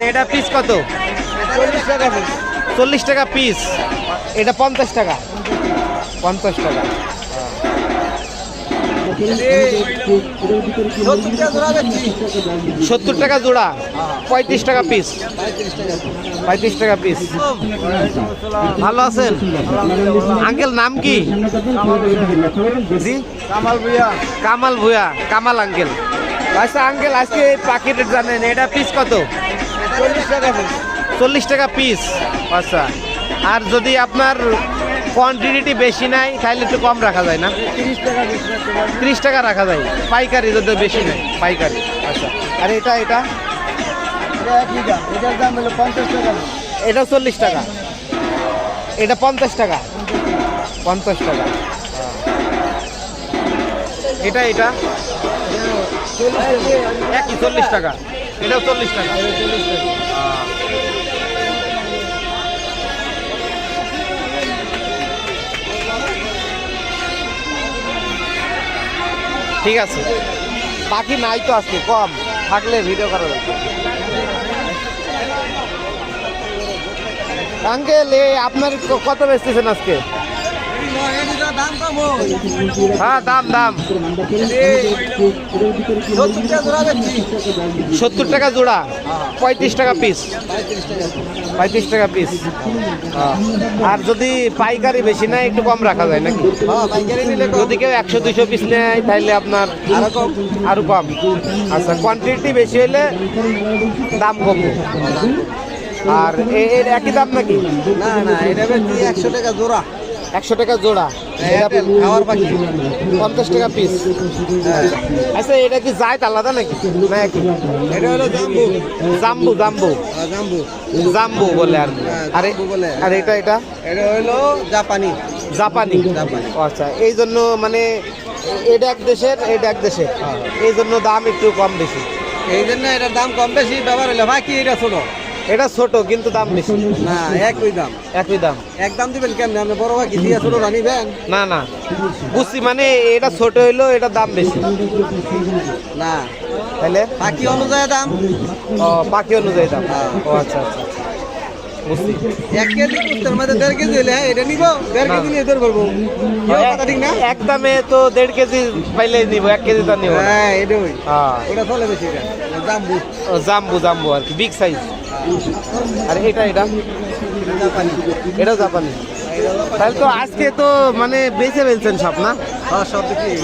এটা পিস কত? চল্লিশ টাকা পিস চল্লিশ টাকা পিস এটা পঞ্চাশ টাকা। পঞ্চাশ টাকা। সত্তর টাকা জোড়া। পঁয়ত্রিশ টাকা পিস পঁয়ত্রিশ টাকা পিস ভালো আছেন? আঙ্কেল নাম কি? কামাল ভুইয়া। কামাল ভুয়া কামাল আঙ্কেল। আচ্ছা আঙ্কেল আজকে এই পাখি রেট জানেন এটা পিস কত? চল্লিশ টাকা পিস চল্লিশ টাকা পিস আচ্ছা আর যদি আপনার কোয়ান্টিটি বেশি নাই তাহলে একটু কম রাখা যায় না? তিরিশ টাকা ত্রিশ টাকা রাখা যায়। পাইকারি যদি বেশি নেই পাইকারি। আচ্ছা আর এটা এটা? এটার দাম হলো পঞ্চাশ টাকা এটা চল্লিশ টাকা। এটা পঞ্চাশ টাকা? পঞ্চাশ টাকা। এটা এটা? একই চল্লিশ টাকা। এটাও চল্লিশ টাকা। ঠিক আছে। পাখি নাই তো আজকে, কম। থাকলে ভিডিও করা যাবে। আঙ্কেল আপনার কত বেচতেছেন আজকে? হ্যাঁ দাম দাম। সত্তর টাকা জোড়া, পঁয়ত্রিশ টাকা পিস পঁয়ত্রিশ টাকা পিস আর যদি পাইকারি বেশি নেয়, একটু কম রাখা যায় নাকি? হ্যাঁ যদি কেউ একশো, দুশো পিস নেয় তাহলে আপনার আরও কম। আচ্ছা কোয়ান্টিটি বেশি হলে দাম কমবে। আর এর একই দাম নাকি? না না, এটা একশো টাকা জোড়া। একশো টাকা জোড়া। খাওয়ার পাখি। পঞ্চাশ টাকা পিস আচ্ছা এটা কি জায়ত আলাদা নাকি? না একই এটা হলো জাম্বু। জাম্বু জাম্বু। জাম্বু। জাম্বু বলে আর কি। হ্যাঁ, আর। আর এটা এটা? এটা হলো জাপানি। জাপানি। আচ্ছা এই জন্য মানে এটা এক দেশের এটা এক দেশের। হ্যাঁ। এই জন্য দাম একটু কম বেশি। এই জন্য এটার দাম কম বেশি। ব্যবহার হলো বাকি এটা ছোট এটা ছোট কিন্তু দাম বেশি। না একই দাম। একই দাম। এক দাম দিবেন কেমনে? আপনি বড় বাকি দিয়ে ছোট রানিবেন না না। বুঝছি মানে এটা ছোট হইল এটা দাম বেশি। না। তাহলে? বাকি অনুযায়ী দাম? ও পাখি অনুযায়ী দাম। হ্যাঁ। ও আচ্ছা আচ্ছা আচ্ছা। বুঝছি। এক কেজি কুস্তের মধ্যে দেড় কেজি হলে হ্যাঁ, এটা নিব? দেড় কেজি নিয়ে ধর করব ঠিক না? এক দামে তো দেড় কেজি পাইলে নিব এক কেজি তো নিব। হ্যাঁ এটা ওই হ্যাঁ। ওটা চলে বেশি জাম্বু। জাম্বু জাম্বু আর কি বিগ সাইজ আর এটা এটা? জাপানি জাপানি। তাহলে তো আজকে তো মানে বেঁচে ফেলছেন সব না? হ্যাঁ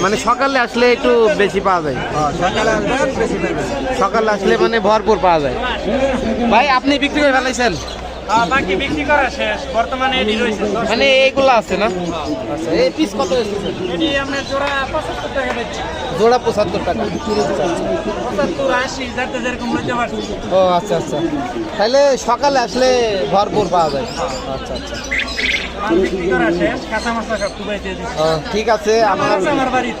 মানে সকালে আসলে একটু বেশি পাওয়া যায়। হ্যাঁ সকালে আসলে মানে ভরপুর পাওয়া যায়। ভাই আপনি বিক্রি করে ফেলাইছেন? আহ, বাকি বিক্রি করা শেষ। বর্তমানে এটি রয়েছে মানে এইগুলো আছে না? আচ্ছা এই পিস কত এসেছে এটি আপনার জোড়া পঁচাত্তর টাকা দিচ্ছে জোড়া পঁচাত্তর টাকা। ও আচ্ছা আচ্ছা। তাহলে সকালে আসলে ভরপুর পাওয়া যায়। আচ্ছা আচ্ছা। ঠিক আছে। আমার আমার বাড়িতে।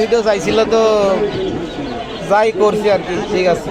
ভিডিও চাইছিল তো যাই করছি আর কি ঠিক আছে।